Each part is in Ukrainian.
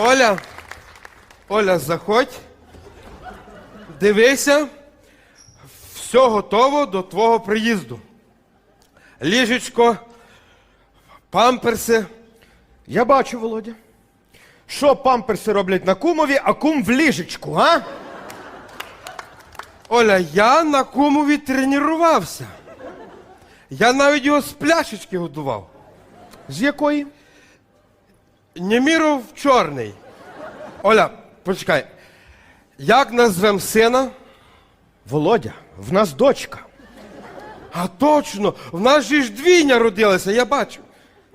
Оля, Оля, заходь. Дивися. Все готово до твого приїзду. Ліжечко, памперси. Я бачу, Володя. Що памперси роблять на кумові, а кум в ліжечку, а? Оля, я на кумові тренувався. Я навіть його з пляшечки годував. З якої? Неміров чорний. Оля, почекай. Як назвем сина? Володя, в нас дочка. А точно, в нас же ж двійня родилася, я бачу.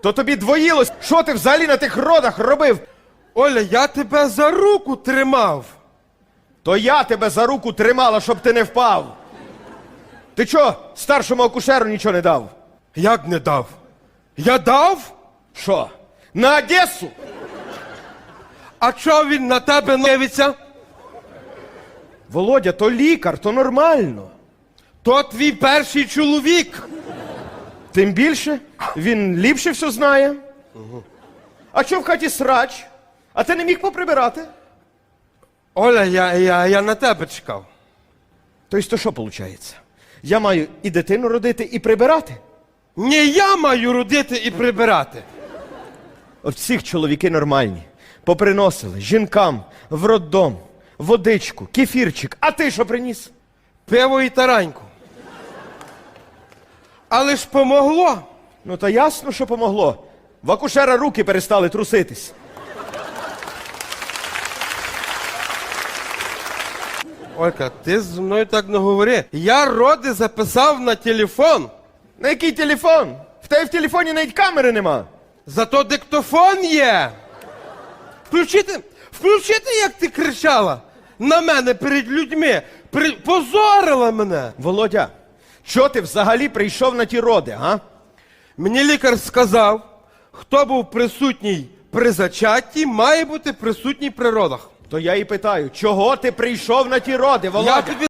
То тобі двоїлось, що ти взагалі на тих родах робив? Оля, я тебе за руку тримав. То я тебе за руку тримала, щоб ти не впав. Ти чо, старшому акушеру нічого не дав? Як не дав? Я дав? Що? На Одесу? А чого він на тебе дивиться? Володя, то лікар, то нормально. То твій перший чоловік. Тим більше він ліпше все знає. А що в хаті срач? А ти не міг поприбирати? Оля, я, я, я на тебе чекав. Тобто, то що виходить? Я маю і дитину родити, і прибирати? Не я маю родити і прибирати. От всіх чоловіки нормальні. Поприносили жінкам в роддом, водичку, кефірчик. А ти що приніс? Пиво і тараньку. Але ж помогло. Ну та ясно, що помогло. В акушера руки перестали труситись. Олька, ти зі мною так не говори. Я роди записав на телефон. На який телефон? В тебе в телефоні навіть камери нема. Зато диктофон є. Включити, включити, як ти кричала на мене перед людьми. При... Позорила мене. Володя, що ти взагалі прийшов на ті роди, а? Мені лікар сказав, хто був присутній при зачатті, має бути присутній при родах. То я і питаю, чого ти прийшов на ті роди, Володя? Я тобі